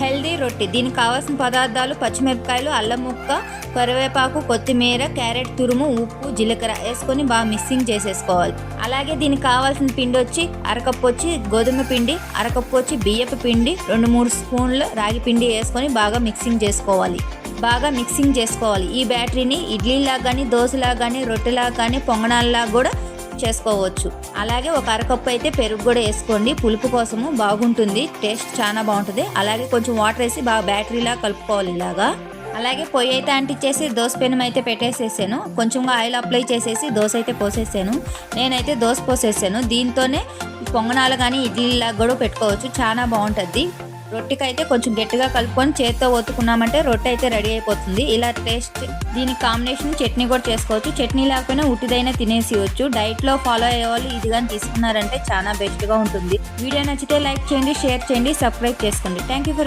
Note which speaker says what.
Speaker 1: Healthy రొట్టి. దీనికి కావాల్సిన పదార్థాలు పచ్చిమిరపకాయలు అల్లం ముక్క కరివేపాకు కొత్తిమీర క్యారెట్ తురుము ఉప్పు జీలకర్ర వేసుకొని బాగా మిక్సింగ్ చేసేసుకోవాలి. అలాగే దీనికి కావాల్సిన పిండి వచ్చి అరకప్పు వచ్చి గోధుమ పిండి అరకప్పు వచ్చి బియ్యపు పిండి రెండు మూడు స్పూన్లు రాగి పిండి వేసుకొని బాగా మిక్సింగ్ చేసుకోవాలి. బాగా మిక్సింగ్ చేసుకోవాలి. ఈ బ్యాటరీని ఇడ్లీలా కానీ దోశలా కానీ రొట్టెలా కానీ పొంగనాల్లా కూడా చేసుకోవచ్చు. అలాగే ఒక అరకప్పు అయితే పెరుగు కూడా వేసుకోండి. పులుపు కోసము బాగుంటుంది. టేస్ట్ చాలా బాగుంటుంది. అలాగే కొంచెం వాటర్ వేసి బాగా బ్యాటరీలా కలుపుకోవాలి ఇలాగా. అలాగే పొయ్యి అయితే అంటించేసి దోశ పెనం అయితే పెట్టేసేసాను. కొంచెంగా ఆయిల్ అప్లై చేసేసి దోశ అయితే పోసేసాను. నేనైతే దోశ పోసేసాను. దీంతోనే పొంగనాలు కానీ ఇడ్లీలా కూడా పెట్టుకోవచ్చు. చాలా బాగుంటుంది. రొట్టెకి అయితే కొంచెం గట్టిగా కలుపుకొని చేత్తో ఒత్తుకున్నామంటే రొట్టె అయితే రెడీ అయిపోతుంది. ఇలా టేస్ట్ దీనికి కాంబినేషన్ చట్నీ కూడా చేసుకోవచ్చు. చట్నీ లేకపోయినా ఉట్టిదైనా తినేసేయచ్చు. డైట్లో ఫాలో అయ్యే వాళ్ళు ఇది కానీ తీసుకున్నారంటే చాలా బెస్ట్గా ఉంటుంది. వీడియో నచ్చితే లైక్ చేయండి షేర్ చేయండి సబ్స్క్రైబ్ చేసుకోండి. Thank you for